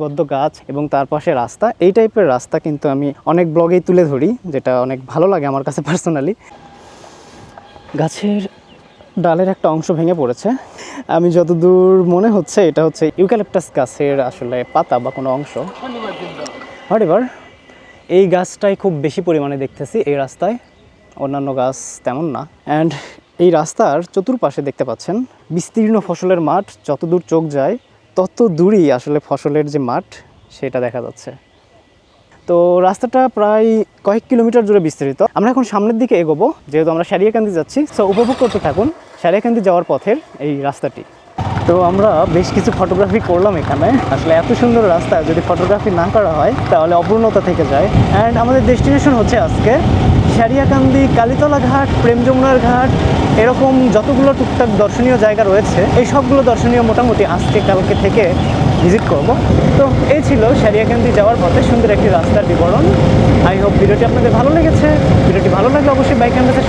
পদ্ম গাছ এবং তার পাশে রাস্তা, এই টাইপের রাস্তা কিন্তু আমি অনেক ব্লগেই তুলে ধরি, যেটা অনেক ভালো লাগে আমার কাছে পার্সোনালি গাছের ডালের একটা অংশ ভেঙে পড়েছে। আমি যতদূর মনে হচ্ছে, এটা হচ্ছে ইউক্যালিপটাস গাছের আসলে পাতা বা কোনো অংশ। হোয়াট এই গাছটাই খুব বেশি পরিমাণে দেখতেছি, এই রাস্তায়। অন্যান্য গাছ তেমন না। অ্যান্ড এই রাস্তার চতুর্পাশে দেখতে পাচ্ছেন বিস্তীর্ণ ফসলের মাঠ, যতদূর চোখ যায় তত দূরই আসলে ফসলের যে মাঠ, সেটা দেখা যাচ্ছে। তো রাস্তাটা প্রায় কয়েক কিলোমিটার জুড়ে বিস্তৃত। আমরা এখন সামনের দিকে এগোবো, যেহেতু আমরা সারিয়াকান্দি যাচ্ছি। সো উপভোগ করতে থাকুন সারিয়াকান্দি যাওয়ার পথের এই রাস্তাটি। তো আমরা বেশ কিছু ফটোগ্রাফি করলাম এখানে। আসলে এত সুন্দর রাস্তা, যদি ফটোগ্রাফি না করা হয়, তাহলে অপূর্ণতা থেকে যায়। অ্যান্ড আমাদের ডেস্টিনেশন হচ্ছে আজকে সারিয়াকান্দি কালীতলা ঘাট, প্রেম যমুনার ঘাট, এরকম যতগুলো টুকটাক দর্শনীয় জায়গা রয়েছে, এই সবগুলো দর্শনীয় মোটামুটি আজকে, কালকে থেকে ভিজিট করব। তো এই ছিল সারিয়াকান্দি যাওয়ার পথে সুন্দর একটি রাস্তার বিবরণ। আই হোপ ভিডিওটি আপনাদের ভালো লেগেছে। ভিডিওটি ভালো লাগলে অবশ্যই বাইক ক্যামেরাতে